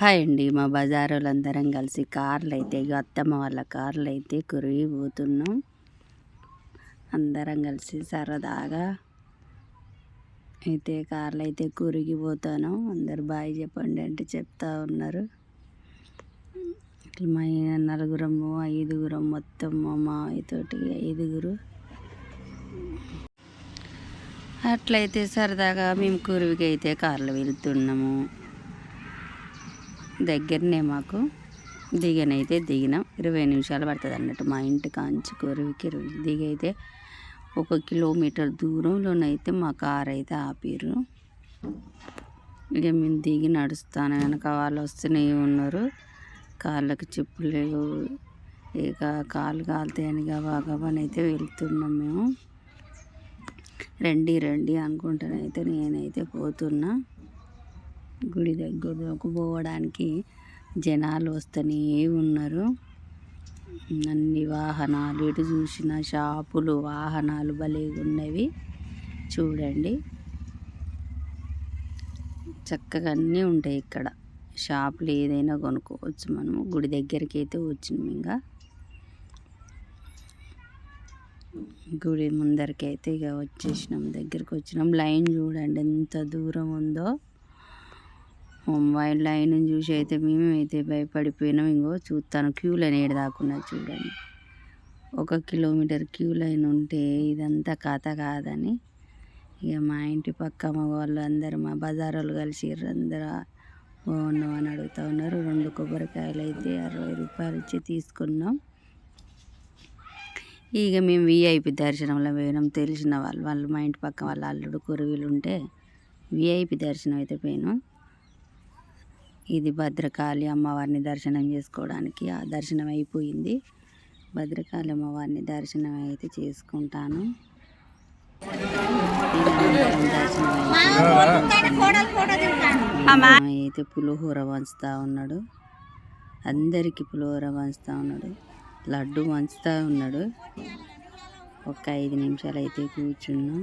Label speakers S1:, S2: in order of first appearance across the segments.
S1: Hi అండి. మా బజార్ వాళ్ళందరం కలిసి కార్లు అయితే అత్తమ్మ వాళ్ళ కార్లు అయితే కురిగి పోతున్నాం. అందరం కలిసి సరదాగా అయితే కార్లు అయితే కురిగిపోతాను అందరు బాయ్ చెప్పండి అంటే చెప్తా ఉన్నారు. ఇట్లా మా నలుగురము ఐదుగురం మొత్తం మా మావయ్యతోటి ఐదుగురు. అట్లయితే సరదాగా మేము కురివికి అయితే కార్లు వెళ్తున్నాము. దగ్గరనే మాకు. దిగనైతే దిగినాం. ఇరవై నిమిషాలు పడుతుంది అన్నట్టు మా ఇంటి కాంచి కురివికి దిగైతే ఒక కిలోమీటర్ దూరంలోనైతే మా కార్ అయితే ఆపిర్రు. ఇక మేము దిగి నడుస్తాను. వెనక వాళ్ళు వస్తూనే ఉన్నారు. కాళ్ళకి చెప్పులు లేవు. ఇక కాలు కాలుతాయని గబాగబాని అయితే వెళ్తున్నాం మేము. రండి రండి అనుకుంటానైతే నేనైతే పోతున్నా. గుడి దగ్గరకు పోవడానికి జనాలు వస్తూనే ఉన్నారు. అన్ని వాహనాలు ఇటు చూసిన షాపులు వాహనాలు భలే ఉన్నవి. చూడండి. చక్కగా అన్నీ ఉంటాయి ఇక్కడ. షాపులు ఏదైనా కొనుక్కోవచ్చు మనము. గుడి దగ్గరికి అయితే వచ్చినాం ఇంకా గుడి ముందరికి అయితే ఇక వచ్చేసినాం. దగ్గరికి వచ్చినాం. లైన్ చూడండి ఎంత దూరం ఉందో. మొబైల్ లైన్ చూసి అయితే మేము అయితే భయపడిపోయినాం. ఇంకో చూస్తాను క్యూ లైన్ ఏడు దాకున్నా చూడండి. ఒక కిలోమీటర్ క్యూ లైన్ ఉంటే ఇదంతా కథ కాదని ఇక మా ఇంటి పక్క మా వాళ్ళు అందరు మా బజారోళ్ళు కలిసి అందరూ బాగున్నాం అని అడుగుతూ ఉన్నారు. రెండు కొబ్బరికాయలు అయితే అరవై రూపాయలు ఇచ్చి తీసుకున్నాం. ఇక మేము విఐపి దర్శనంలో పోయినాం. తెలిసిన వాళ్ళు వాళ్ళు మా ఇంటి పక్క వాళ్ళ అల్లుడు కురువులు ఉంటే విఐపి దర్శనం అయితే పోయినాం. ఇది భద్రకాళి అమ్మవారిని దర్శనం చేసుకోవడానికి ఆ దర్శనం అయిపోయింది భద్రకాళి అమ్మవారిని దర్శనం అయితే చేసుకుంటాను అయితే పులిహోర వంచుతా ఉన్నాడు అందరికి పులిహోర వంచుతా ఉన్నాడు లడ్డు వంచుతా ఉన్నాడు ఒక ఐదు నిమిషాలు అయితే కూర్చున్నాం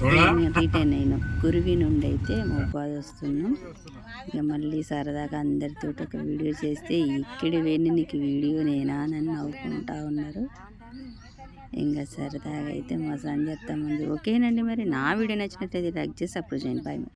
S1: రిటర్న్ అయినాం కురివి నుండి అయితే మోపాది వస్తున్నాం. ఇక మళ్ళీ సరదాగా అందరితో ఒక వీడియో చేస్తే ఇక్కడి వెళ్ళి నీకు వీడియో నేనా అని నవ్వుకుంటా ఉన్నారు. ఇంకా సరదాగా అయితే మా సంజత్తా ముందు. ఓకేనండి మరి నా వీడియో నచ్చినట్లయితే లైక్ చేసి అప్పుడు చేయండి. బాయ్